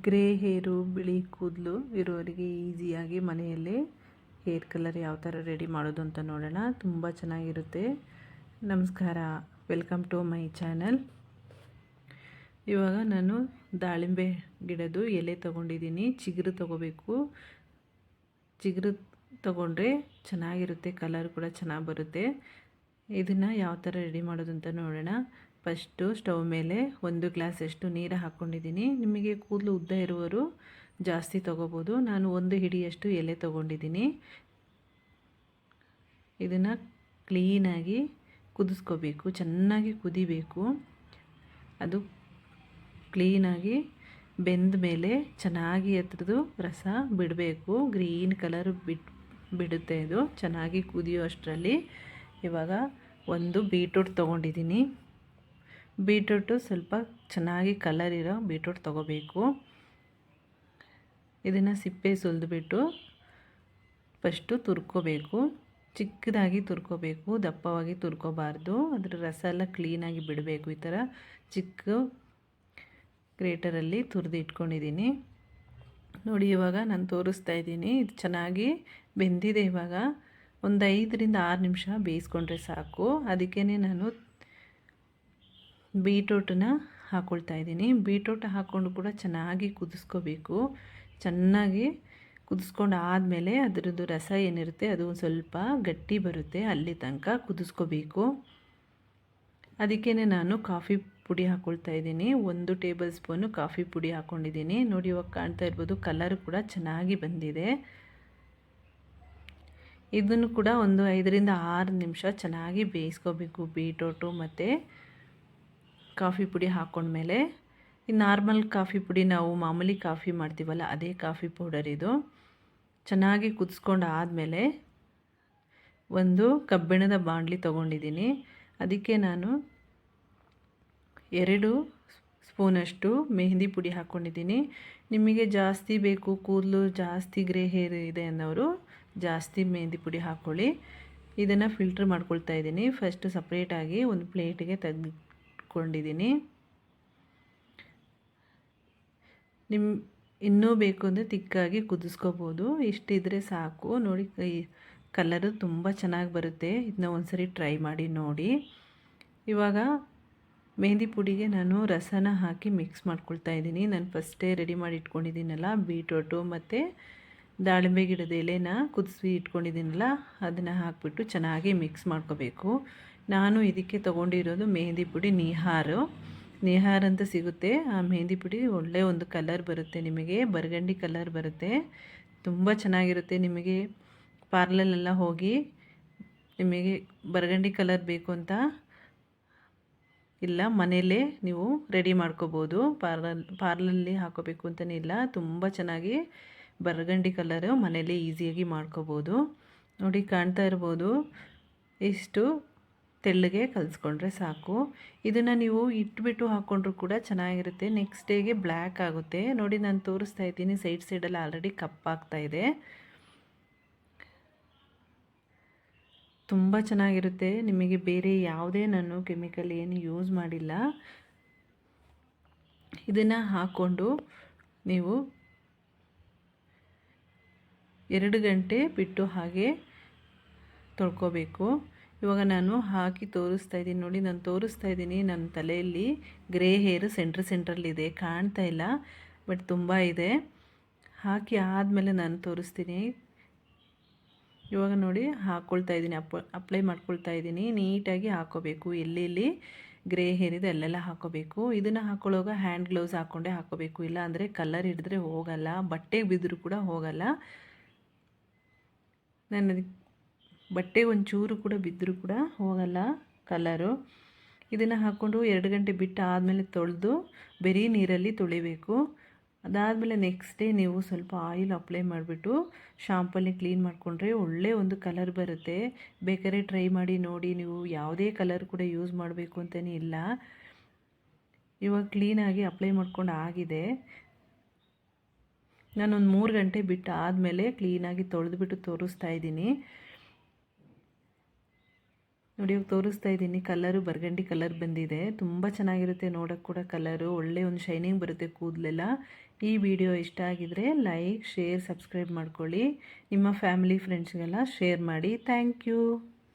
Grey ಹೇರು, ಬಿಳಿ ಕೂದಲು ಇರೋರಿಗೆ ಈಸಿಯಾಗಿ ಮನೆಯಲ್ಲೇ ಹೇರ್ ಕಲರ್ ಯಾವ ಥರ ರೆಡಿ ಮಾಡೋದು ಅಂತ ನೋಡೋಣ. ತುಂಬ ಚೆನ್ನಾಗಿರುತ್ತೆ. ನಮಸ್ಕಾರ. Welcome to my channel. ಇವಾಗ ನಾನು ದಾಳಿಂಬೆ ಗಿಡದ್ದು ಎಲೆ ತೊಗೊಂಡಿದ್ದೀನಿ. ಚಿಗುರು ತೊಗೋಬೇಕು. ಚಿಗುರು ತೊಗೊಂಡ್ರೆ ಚೆನ್ನಾಗಿರುತ್ತೆ. ಕಲರ್ ಕೂಡ ಚೆನ್ನಾಗಿ ಬರುತ್ತೆ. ಇದನ್ನು ಯಾವ ಥರ ರೆಡಿ ಮಾಡೋದು ಅಂತ ನೋಡೋಣ. ಫಸ್ಟು ಸ್ಟವ್ ಮೇಲೆ ಒಂದು ಗ್ಲಾಸಷ್ಟು ನೀರು ಹಾಕ್ಕೊಂಡಿದ್ದೀನಿ. ನಿಮಗೆ ಕೂದಲು ಉದ್ದ ಇರುವವರು ಜಾಸ್ತಿ ತೊಗೋಬೋದು. ನಾನು ಒಂದು ಹಿಡಿಯಷ್ಟು ಎಲೆ ತೊಗೊಂಡಿದ್ದೀನಿ. ಇದನ್ನು ಕ್ಲೀನಾಗಿ ಕುದಿಸ್ಕೋಬೇಕು. ಚೆನ್ನಾಗಿ ಕುದಿಬೇಕು. ಅದು ಕ್ಲೀನಾಗಿ ಬೆಂದ ಮೇಲೆ ಚೆನ್ನಾಗಿ ಎತ್ತದು ರಸ ಬಿಡಬೇಕು. ಗ್ರೀನ್ ಕಲರ್ ಬಿಟ್, ಬಿಡುತ್ತೆ ಇದು. ಚೆನ್ನಾಗಿ ಕುದಿಯೋ ಅಷ್ಟರಲ್ಲಿ. ಇವಾಗ ಒಂದು ಬೀಟ್ರೂಟ್ ತೊಗೊಂಡಿದ್ದೀನಿ. ಬೀಟ್ರೂಟು ಸ್ವಲ್ಪ ಚೆನ್ನಾಗಿ ಕಲರ್ ಇರೋ ಬೀಟ್ರೂಟ್ ತೊಗೋಬೇಕು. ಇದನ್ನು ಸಿಪ್ಪೆ ಸುಲಿದ್ಬಿಟ್ಟು ಫಸ್ಟು ತುರ್ಕೋಬೇಕು. ಚಿಕ್ಕದಾಗಿ ತುರ್ಕೋಬೇಕು, ದಪ್ಪವಾಗಿ ತುರ್ಕೋಬಾರ್ದು. ಅದರ ರಸ ಎಲ್ಲ ಕ್ಲೀನಾಗಿ ಬಿಡಬೇಕು. ಈ ಥರ ಚಿಕ್ಕ ಗ್ರೇಟರಲ್ಲಿ ತುರಿದು ಇಟ್ಕೊಂಡಿದ್ದೀನಿ. ನೋಡಿ, ಇವಾಗ ನಾನು ತೋರಿಸ್ತಾ ಇದ್ದೀನಿ. ಇದು ಚೆನ್ನಾಗಿ ಬೆಂದಿದೆ ಇವಾಗ. ಒಂದು ಐದರಿಂದ ಆರು ನಿಮಿಷ ಬೇಯಿಸ್ಕೊಂಡ್ರೆ ಸಾಕು. ಅದಕ್ಕೇ ನಾನು ಬೀಟ್ರೂಟನ್ನ ಹಾಕ್ಕೊಳ್ತಾ ಇದ್ದೀನಿ. ಬೀಟ್ರೂಟ್ ಹಾಕ್ಕೊಂಡು ಕೂಡ ಚೆನ್ನಾಗಿ ಕುದಿಸ್ಕೋಬೇಕು. ಚೆನ್ನಾಗಿ ಕುದಿಸ್ಕೊಂಡು ಆದಮೇಲೆ ಅದರದ್ದು ರಸ ಏನಿರುತ್ತೆ ಅದು ಒಂದು ಸ್ವಲ್ಪ ಗಟ್ಟಿ ಬರುತ್ತೆ. ಅಲ್ಲಿ ತನಕ ಕುದಿಸ್ಕೋಬೇಕು. ಅದಕ್ಕೇ ನಾನು ಕಾಫಿ ಪುಡಿ ಹಾಕ್ಕೊಳ್ತಾ ಇದ್ದೀನಿ. ಒಂದು ಟೇಬಲ್ ಸ್ಪೂನು ಕಾಫಿ ಪುಡಿ ಹಾಕ್ಕೊಂಡಿದ್ದೀನಿ ನೋಡಿ, ಇವಾಗ ಕಾಣ್ತಾ ಇರ್ಬೋದು, ಕಲರ್ ಕೂಡ ಚೆನ್ನಾಗಿ ಬಂದಿದೆ. ಇದನ್ನು ಕೂಡ ಒಂದು ಐದರಿಂದ ಆರು ನಿಮಿಷ ಚೆನ್ನಾಗಿ ಬೇಯಿಸ್ಕೋಬೇಕು ಬೀಟ್ರೋಟು ಮತ್ತು ಕಾಫಿ ಪುಡಿ ಹಾಕೊಂಡ್ಮೇಲೆ ಈ ನಾರ್ಮಲ್ ಕಾಫಿ ಪುಡಿ ನಾವು ಮಾಮೂಲಿ ಕಾಫಿ ಮಾಡ್ತೀವಲ್ಲ, ಅದೇ ಕಾಫಿ ಪೌಡರ್ ಇದು. ಚೆನ್ನಾಗಿ ಕುದಿಸ್ಕೊಂಡು ಆದಮೇಲೆ ಒಂದು ಕಬ್ಬಿಣದ ಬಾಣಲಿ ತೊಗೊಂಡಿದ್ದೀನಿ. ಅದಕ್ಕೆ ನಾನು ಎರಡು ಸ್ಪೂನಷ್ಟು ಮೆಹಂದಿ ಪುಡಿ ಹಾಕ್ಕೊಂಡಿದ್ದೀನಿ ನಿಮಗೆ ಜಾಸ್ತಿ ಬೇಕು, ಕೂದಲು ಜಾಸ್ತಿ ಗ್ರೇ ಹೇರ್ ಇದೆ ಅನ್ನೋರು ಜಾಸ್ತಿ ಮೆಹಂದಿ ಪುಡಿ ಹಾಕ್ಕೊಳ್ಳಿ ಇದನ್ನು ಫಿಲ್ಟ್ರ್ ಮಾಡ್ಕೊಳ್ತಾ ಇದ್ದೀನಿ. ಫಸ್ಟ್ ಸಪ್ರೇಟಾಗಿ ಒಂದು ಪ್ಲೇಟಿಗೆ ತೆಗ್ದು ಇಟ್ಕೊಂಡಿದ್ದೀನಿ ನಿಮ್ಮ ಇನ್ನೂ ಬೇಕು ಅಂದರೆ ತಿಕ್ಕಾಗಿ ಕುದಿಸ್ಕೋಬೋದು. ಇಷ್ಟಿದ್ರೆ ಸಾಕು. ನೋಡಿ ಕಲರು ತುಂಬ ಚೆನ್ನಾಗಿ ಬರುತ್ತೆ. ಇದನ್ನ ಒಂದ್ಸರಿ ಟ್ರೈ ಮಾಡಿ ನೋಡಿ. ಇವಾಗ ಮೆಹಂದಿ ಪುಡಿಗೆ ನಾನು ರಸನ ಹಾಕಿ ಮಿಕ್ಸ್ ಮಾಡ್ಕೊಳ್ತಾ ಇದ್ದೀನಿ. ನಾನು ಫಸ್ಟೇ ರೆಡಿ ಮಾಡಿ ಇಟ್ಕೊಂಡಿದ್ದೀನಲ್ಲ, ಬೀಟ್ರೋಟು ಮತ್ತು ದಾಳಿಂಬೆ ಗಿಡದ ಎಲೆನ ಕುದಿಸಿ ಇಟ್ಕೊಂಡಿದ್ದೀನಲ್ಲ, ಅದನ್ನು ಹಾಕಿಬಿಟ್ಟು ಚೆನ್ನಾಗಿ ಮಿಕ್ಸ್ ಮಾಡ್ಕೋಬೇಕು. ನಾನು ಇದಕ್ಕೆ ತೊಗೊಂಡಿರೋದು ಮೆಹಂದಿ ಪುಡಿ ನಿಹಾರು. ನಿಹಾರ್ ಅಂತ ಸಿಗುತ್ತೆ. ಆ ಮೆಹಂದಿ ಪುಡಿ ಒಳ್ಳೆ ಒಂದು ಕಲರ್ ಬರುತ್ತೆ ನಿಮಗೆ, ಬರ್ಗಂಡಿ ಕಲರ್ ಬರುತ್ತೆ. ತುಂಬ ಚೆನ್ನಾಗಿರುತ್ತೆ ನಿಮಗೆ. ಪಾರ್ಲಲ್ಲೆಲ್ಲ ಹೋಗಿ ನಿಮಗೆ ಬರ್ಗಂಡಿ ಕಲರ್ ಬೇಕು ಅಂತ ಇಲ್ಲ, ಮನೆಯಲ್ಲೇ ನೀವು ರೆಡಿ ಮಾಡ್ಕೋಬೋದು. ಪಾರ್ಲರ್ ಪಾರ್ಲಲ್ಲಿ ಹಾಕೋಬೇಕು ಅಂತಲೇ ಇಲ್ಲ. ತುಂಬ ಚೆನ್ನಾಗಿ ಬರ್ಗಂಡಿ ಕಲರು ಮನೇಲಿ ಈಸಿಯಾಗಿ ಮಾಡ್ಕೋಬೋದು. ನೋಡಿ, ಕಾಣ್ತಾ ಇರ್ಬೋದು. ಇಷ್ಟು ತೆಳ್ಳಗೆ ಕಲಿಸ್ಕೊಂಡ್ರೆ ಸಾಕು. ಇದನ್ನು ನೀವು ಇಟ್ಬಿಟ್ಟು ಹಾಕ್ಕೊಂಡ್ರು ಕೂಡ ಚೆನ್ನಾಗಿರುತ್ತೆ. ನೆಕ್ಸ್ಟ್ ಡೇಗೆ ಬ್ಲ್ಯಾಕ್ ಆಗುತ್ತೆ. ನೋಡಿ, ನಾನು ತೋರಿಸ್ತಾ ಇದ್ದೀನಿ. ಸೈಡ್ ಸೈಡಲ್ಲಿ ಆಲ್ರೆಡಿ ಕಪ್ಪಾಗ್ತಾ ಇದೆ. ತುಂಬ ಚೆನ್ನಾಗಿರುತ್ತೆ. ನಿಮಗೆ ಬೇರೆ ಯಾವುದೇ ನಾನು ಕೆಮಿಕಲ್ ಏನು ಯೂಸ್ ಮಾಡಿಲ್ಲ. ಇದನ್ನು ಹಾಕ್ಕೊಂಡು ನೀವು ಎರಡು ಗಂಟೆ ಬಿಟ್ಟು ಹಾಗೆ ತೊಳ್ಕೊಬೇಕು. ಇವಾಗ ನಾನು ಹಾಕಿ ತೋರಿಸ್ತಾ ಇದ್ದೀನಿ. ನೋಡಿ, ನಾನು ತೋರಿಸ್ತಾ ಇದ್ದೀನಿ. ನನ್ನ ತಲೆಯಲ್ಲಿ ಗ್ರೇ ಹೇರು ಸೆಂಟ್ರ್ ಸೆಂಟ್ರಲ್ಲಿದೆ ಕಾಣ್ತಾ ಇಲ್ಲ, ಬಟ್ ತುಂಬ ಇದೆ. ಹಾಕಿ ಆದಮೇಲೆ ನಾನು ತೋರಿಸ್ತೀನಿ. ಇವಾಗ ನೋಡಿ ಹಾಕ್ಕೊಳ್ತಾ ಇದ್ದೀನಿ. ಅಪ್, ಅಪ್ಲೈ ಮಾಡ್ಕೊಳ್ತಾ ಇದ್ದೀನಿ. ನೀಟಾಗಿ ಹಾಕೋಬೇಕು. ಎಲ್ಲೆಲ್ಲಿ ಗ್ರೇ ಹೇರ್ ಇದೆ ಅಲ್ಲೆಲ್ಲ ಹಾಕೋಬೇಕು. ಇದನ್ನು ಹಾಕ್ಕೊಳ್ಳೋವಾಗ ಹ್ಯಾಂಡ್ ಗ್ಲೌಸ್ ಹಾಕ್ಕೊಂಡೇ ಹಾಕೋಬೇಕು. ಇಲ್ಲ ಅಂದರೆ ಕಲರ್ ಹಿಡಿದ್ರೆ ಹೋಗಲ್ಲ. ಬಟ್ಟೆಗೆ ಬಿದ್ದರೂ ಕೂಡ ಹೋಗಲ್ಲ. ನಾನು ಬಟ್ಟೆ ಒಂಚೂರು ಕೂಡ ಬಿದ್ದರೂ ಕೂಡ ಹೋಗಲ್ಲ ಕಲರು. ಇದನ್ನು ಹಾಕ್ಕೊಂಡು ಎರಡು ಗಂಟೆ ಬಿಟ್ಟು ಆದಮೇಲೆ ತೊಳೆದು ಬರೀ ನೀರಲ್ಲಿ ತೊಳಿಬೇಕು. ಅದಾದಮೇಲೆ ನೆಕ್ಸ್ಟ್ ಡೇ ನೀವು ಸ್ವಲ್ಪ ಆಯಿಲ್ ಅಪ್ಲೈ ಮಾಡಿಬಿಟ್ಟು ಶಾಂಪಲ್ಲಿ ಕ್ಲೀನ್ ಮಾಡಿಕೊಂಡ್ರೆ ಒಳ್ಳೆ ಒಂದು ಕಲರ್ ಬರುತ್ತೆ. ಬೇಕಾದ್ರೆ ಟ್ರೈ ಮಾಡಿ ನೋಡಿ, ನೀವು ಯಾವುದೇ ಕಲರ್ ಕೂಡ ಯೂಸ್ ಮಾಡಬೇಕು ಅಂತಲೇ ಇಲ್ಲ. ಇವಾಗ ಕ್ಲೀನಾಗಿ ಅಪ್ಲೈ ಮಾಡ್ಕೊಂಡು ಆಗಿದೆ. ನಾನೊಂದು ಮೂರು ಗಂಟೆ ಬಿಟ್ಟು ಆದಮೇಲೆ ಕ್ಲೀನಾಗಿ ತೊಳೆದುಬಿಟ್ಟು ತೋರಿಸ್ತಾ ಇದ್ದೀನಿ. ನೋಡಿ, ಇವಾಗ ತೋರಿಸ್ತಾ ಇದ್ದೀನಿ ಕಲರು ಬರ್ಗಂಡಿ ಕಲರ್ ಬಂದಿದೆ. ತುಂಬ ಚೆನ್ನಾಗಿರುತ್ತೆ ನೋಡೋಕ್ಕೆ ಕೂಡ ಕಲರು ಒಳ್ಳೆ ಒಂದು ಶೈನಿಂಗ್ ಬರುತ್ತೆ ಕೂದಲೆಲ್ಲ. ಈ ವಿಡಿಯೋ ಇಷ್ಟ ಆಗಿದರೆ ಲೈಕ್ ಶೇರ್ ಸಬ್ಸ್ಕ್ರೈಬ್ ಮಾಡ್ಕೊಳ್ಳಿ. ನಿಮ್ಮ ಫ್ಯಾಮಿಲಿ ಫ್ರೆಂಡ್ಸ್ಗೆಲ್ಲ ಶೇರ್ ಮಾಡಿ. Thank you